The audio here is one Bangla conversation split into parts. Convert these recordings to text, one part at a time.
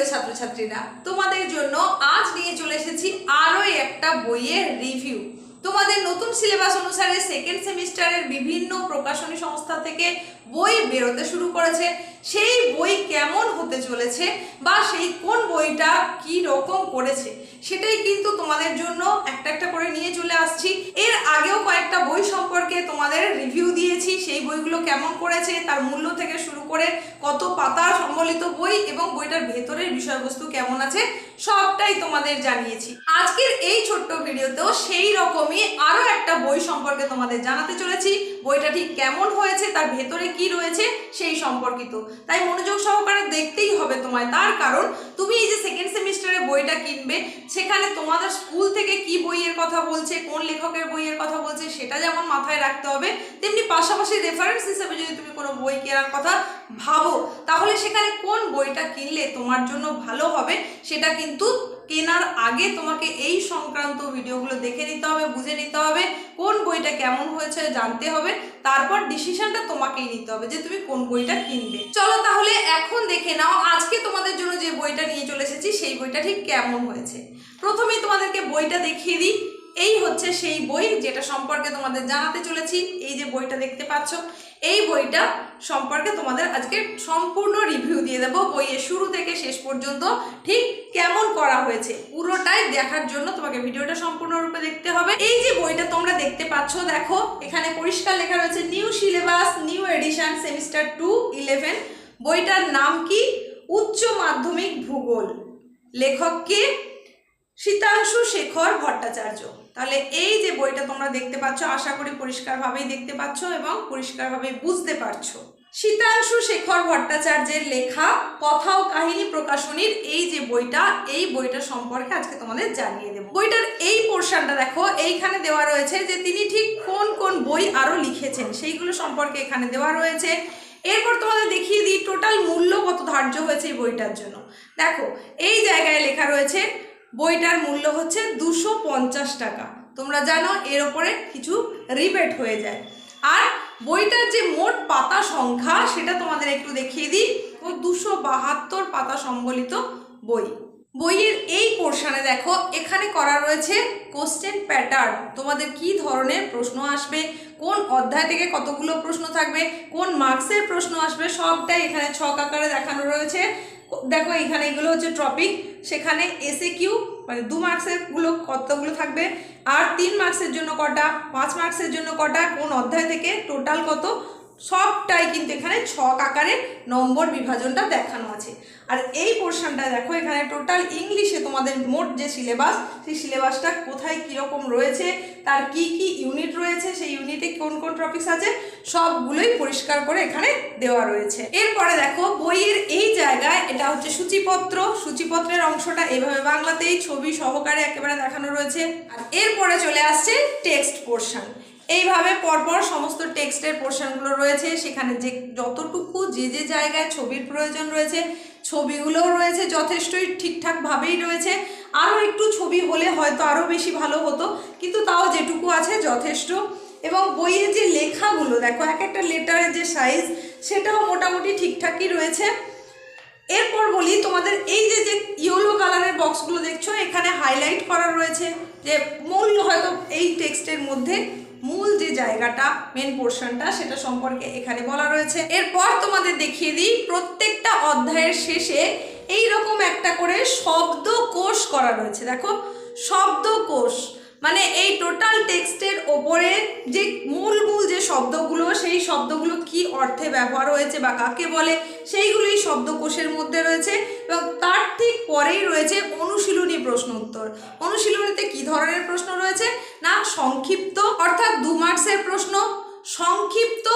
প্রিয় ছাত্রছাত্রীরা, তোমাদের জন্য আজ নিয়ে চলে এসেছি আরও একটা বইয়ের রিভিউ তোমাদের নতুন সিলেবাস অনুসারে সেকেন্ড সেমিস্টারের বিভিন্ন প্রকাশনী সংস্থা থেকে বই বেরোতে শুরু করেছে। সেই বই কেমন হতে চলেছে বা সেই কোন বইটা কি রকম করেছে, সেটাই কিন্তু তোমাদের জন্য একটা একটা করে নিয়ে চলে আসছি। এর আগেও কয়েকটা বই সম্পর্কে সেই বইগুলো কেমন করেছে তার মূল্য থেকে শুরু করে কত পাতা সম্বলিত বই এবং বইটার ভেতরের বিষয়বস্তু কেমন আছে সবটাই তোমাদের জানিয়েছি। আজকের এই ছোট্ট ভিডিওতেও সেই রকমই আরও একটা বই সম্পর্কে তোমাদের জানাতে চলেছি। বইটা ঠিক কেমন হয়েছে, তার ভেতরে কি রয়েছে সেই সম্পর্কিত। তাই মনোযোগ সহকারে দেখতেই হবে তোমায়। তার কারণ, তুমি এই যে সেকেন্ড সেমিস্টারে বইটা কিনবে, সেখানে তোমাদের স্কুল থেকে কি বইয়ের কথা বলছে, কোন লেখকের বইয়ের কথা বলছে, সেটা যেমন মাথায় রাখতে হবে, তেমনি পাশাপাশি রেফারেন্স হিসেবে যদি তুমি কোনো বই কেনার কথা ভাবো, তাহলে সেখানে কোন বইটা কিনলে তোমার জন্য ভালো হবে, সেটা কিন্তু কেনার আগে তোমাকে এই সংক্রান্ত ভিডিওগুলো দেখে নিতে হবে, বুঝে নিতে হবে, কোন বইটা কেমন হয়েছে জানতে হবে, তারপর ডিসিশনটা তোমাকেই নিতে হবে যে তুমি কোন বইটা কিনবে। চলো তাহলে এখন দেখে নাও আজকে তোমাদের জন্য যে বইটা নিয়ে চলে এসেছি, সেই বইটা ঠিক কেমন হয়েছে। প্রথমেই তোমাদেরকে বইটা দেখিয়ে দিই। এই হচ্ছে সেই বই যেটা সম্পর্কে তোমাদের জানাতে চলেছি। এই যে বইটা দেখতে পাচ্ছ এই বইটা সম্পর্কে তোমাদের আজকে সম্পূর্ণ রিভিউ দিয়ে দেবো। বইয়ের শুরু থেকে শেষ পর্যন্ত ঠিক কেমন করা হয়েছে পুরোটাই দেখার জন্য তোমাকে ভিডিওটা সম্পূর্ণরূপে দেখতে হবে। এই যে বইটা তোমরা দেখতে পাচ্ছ, দেখো, এখানে পরিষ্কার লেখা রয়েছে new syllabus new edition semester two eleven বইটার নাম কি? উচ্চ মাধ্যমিক ভূগোল। লেখক কে? শীতাংশু শেখর ভট্টাচার্য। তাহলে এই যে বইটা তোমরা দেখতে পাচ্ছ, আশা করি পরিষ্কারভাবেই দেখতে পাচ্ছ এবং পরিষ্কারভাবেই বুঝতে পারছ। শীতাংশু শেখর ভট্টাচার্যের লেখা কথা ও কাহিনী প্রকাশনীর এই যে বইটা, এই বইটা সম্পর্কে আজকে তোমাদের জানিয়ে দেবো। বইটার এই পোর্শনটা দেখো, এইখানে দেওয়া রয়েছে যে তিনি ঠিক কোন কোন বই আরও লিখেছেন, সেইগুলো সম্পর্কে এখানে দেওয়া রয়েছে। এরপর তোমাদের দেখিয়ে দিই, টোটাল মূল্য কত ধার্য হয়েছে এই বইটার জন্য। দেখো, এই জায়গায় লেখা রয়েছে বইটার মূল্য হচ্ছে দুশো পঞ্চাশ টাকা। তোমরা জানো এর ওপরে কিছু রিবেট হয়ে যায়। আর বইটার যে মোট পাতা সংখ্যা, সেটা তোমাদের একটু দেখিয়ে দিই। ও দুশো বাহাত্তর পাতা সম্বলিত বই। বইয়ের এই পোর্শনে দেখো, এখানে করা রয়েছে কোশ্চেন প্যাটার্ন তোমাদের কি ধরনের প্রশ্ন আসবে? কোন অধ্যায় থেকে কতগুলো প্রশ্ন থাকবে? কোন মার্কসের প্রশ্ন আসবে? সবটাই এখানে ছক আকারে দেখানো রয়েছে। দেখো এখানে এগুলো হচ্ছে টপিক সেখানে এসে কিউ মানে দু মার্কসেরগুলো কতগুলো থাকবে, আর তিন মার্কসের জন্য কটা, পাঁচ মার্কসের জন্য কটা, কোন অধ্যায় থেকে টোটাল কত, সবটাই কিন্তু এখানে ছক আকারে নম্বর বিভাজনটা দেখানো আছে। আর এই পোর্শনটা দেখো, এখানে টোটাল ইংলিশে তোমাদের মোট যে সিলেবাস সেই সিলেবাসটা কোথায় কীরকম রয়েছে, তার কি কি ইউনিট রয়েছে, সেই ইউনিটে কোন কোন টপিকস আছে, সবগুলোই পরিষ্কার করে এখানে দেওয়া রয়েছে। এরপরে দেখো, বইয়ের এই জায়গায়, এটা হচ্ছে সূচিপত্র, সূচিপত্রের অংশটা এভাবে বাংলাতেই ছবি সহকারে একেবারে দেখানো রয়েছে। আর এরপরে চলে আসছে টেক্সট পোর্শন এইভাবে পরপর সমস্ত টেক্সটের পোর্শনগুলো রয়েছে। সেখানে যে যতটুকু যে যে জায়গায় ছবির প্রয়োজন রয়েছে, ছবিগুলোও রয়েছে, যথেষ্টই ঠিকঠাকভাবেই রয়েছে। আরও একটু ছবি হলে হয়তো আরও বেশি ভালো হতো, কিন্তু তাও যেটুকু আছে যথেষ্ট। এবং বইয়ের যে লেখাগুলো, দেখো, এক একটা লেটারের যে সাইজ, সেটাও মোটামুটি ঠিকঠাকই রয়েছে। এরপর বলি, তোমাদের এই যে যে ইয়েলো কালারের বক্সগুলো দেখছ, এখানে হাইলাইট করা রয়েছে যে মূল হয়তো এই টেক্সটের মধ্যে জায়গাটা মেন পোর্শনটা সেটা সম্পর্কে এখানে বলা রয়েছে। এরপর তোমাদের দেখিয়ে দিই, প্রত্যেকটা অধ্যায়ের শেষে এই রকম একটা করে শব্দকোষ করা রয়েছে। দেখো শব্দকোষ মানে এই টোটাল টেক্সটের ওপরে যে মূল মূল যে শব্দগুলো, সেই শব্দগুলো কি অর্থে ব্যবহার হয়েছে বা কাকে বলে, সেইগুলোই শব্দকোষের মধ্যে রয়েছে এবং তার ঠিক পরেই রয়েছে অনুশীলনী প্রশ্ন উত্তর অনুশীলনীতে কি ধরনের প্রশ্ন রয়েছে? সংক্ষিপ্ত অর্থাৎ দু মার্কসের প্রশ্ন, সংক্ষিপ্ত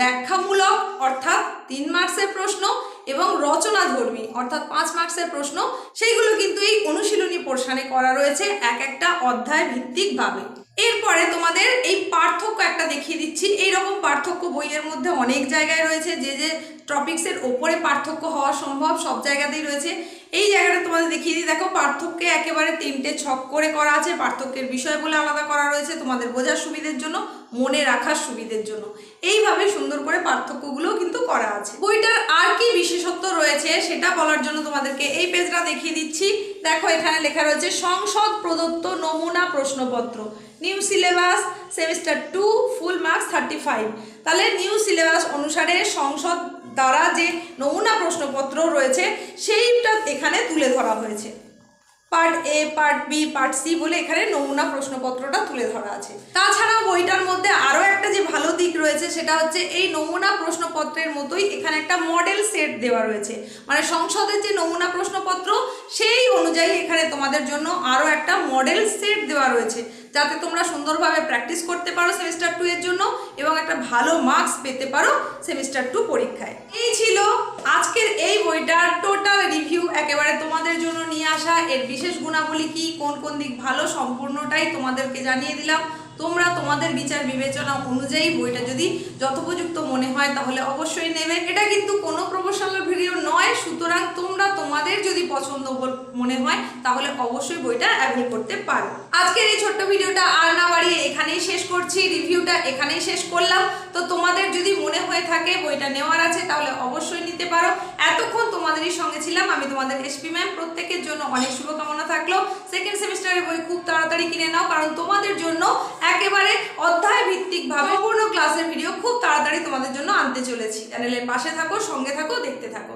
ব্যাখ্যামূলক অর্থাৎ তিন মার্কসের প্রশ্ন এবং রচনাধর্মী অর্থাৎ পাঁচ মার্কসের প্রশ্ন। সেইগুলো কিন্তু এই অনুশীলনী পোর্শানে করা রয়েছে এক একটা অধ্যায় ভিত্তিকভাবে এরপরে তোমাদের এই পার্থক্য একটা দেখিয়ে দিচ্ছি। এই রকম পার্থক্য বইয়ের মধ্যে অনেক জায়গায় রয়েছে। যে যে টপিক্সের ওপরে পার্থক্য হওয়া সম্ভব সব জায়গাতেই রয়েছে। এই জায়গাটা তোমাদের দেখিয়ে দিই। দেখো, পার্থক্যে একেবারে তিনটে ছক করে করা আছে। পার্থক্যের বিষয় বলে আলাদা করা রয়েছে তোমাদের বোঝার সুবিধের জন্য, মনে রাখার সুবিধের জন্য। এইভাবে সুন্দর করে পার্থক্যগুলো কিন্তু করা আছে। বইটার আর কি বিশেষত্ব রয়েছে সেটা বলার জন্য তোমাদেরকে এই পেজটা দেখিয়ে দিচ্ছি। দেখো, এখানে লেখা রয়েছে, সংসদ প্রদত্ত নমুনা প্রশ্নপত্র। New syllabus semester two full marks thirty five তাহলে নিউ সিলেবাস অনুসারে সংসদ দ্বারা যে নমুনা প্রশ্নপত্র রয়েছে, সেইটা এখানে তুলে ধরা হয়েছে। Part A part B part C বলে এখানে নমুনা প্রশ্নপত্রটা তুলে ধরা আছে। তাছাড়া বইটার মধ্যে আরও একটা যে ভালো দিক রয়েছে সেটা হচ্ছে এই নমুনা প্রশ্নপত্রের মতোই এখানে একটা মডেল সেট দেওয়া রয়েছে। মানে সংসদের যে নমুনা প্রশ্নপত্র, সেই অনুযায়ী এখানে তোমাদের জন্য আরও একটা মডেল সেট দেওয়া রয়েছে। যাতে তোমরা সুন্দরভাবে প্র্যাকটিস করতে পারো সেমিস্টার টু এর জন্য এবং একটা ভালো মার্কস পেতে পারো সেমিস্টার টু পরীক্ষায়। এই ছিল আজকের এই বইটার টোটাল রিভিউ একেবারে তোমাদের জন্য নিয়ে আসা এর বিশেষ গুণাবলী কি কোন কোন দিক ভালো সম্পূর্ণটাই তোমাদেরকে জানিয়ে দিলাম। তোমরা তোমাদের বিচার বিবেচনা অনুযায়ী বইটা যদি যথোপযুক্ত মনে হয়, তাহলে অবশ্যই নেবে। এটা কিন্তু কোনো প্রফেশনাল ভিডিও নয়, সুতরাং তোমরা তোমাদের যদি পছন্দ মনে হয়, তাহলে অবশ্যই বইটা অ্যাভেল করতে পারো। আজকের এই ছোট্ট ভিডিওটা আর না বাড়িয়ে এখানেই শেষ করছি, রিভিউটা এখানেই শেষ করলাম। তো তোমাদের যদি মনে হয়ে থাকে বইটা নেওয়ার আছে, তাহলে অবশ্যই নিতে পারো। এতক্ষণ তোমাদেরই সঙ্গে ছিলাম আমি তোমাদের এসপি ম্যাম প্রত্যেকের জন্য অনেক শুভকামনা থাকল। সেকেন্ড সেমিস্টারের বই খুব তাড়াতাড়ি কিনে নাও, কারণ তোমাদের জন্য একেবারে অধ্যায় ভিত্তিকভাবে সম্পূর্ণ ক্লাসের ভিডিও খুব তাড়াতাড়ি তোমাদের জন্য আনতে চলেছি। চ্যানেলের পাশে থাকো, সঙ্গে থাকো, দেখতে থাকো।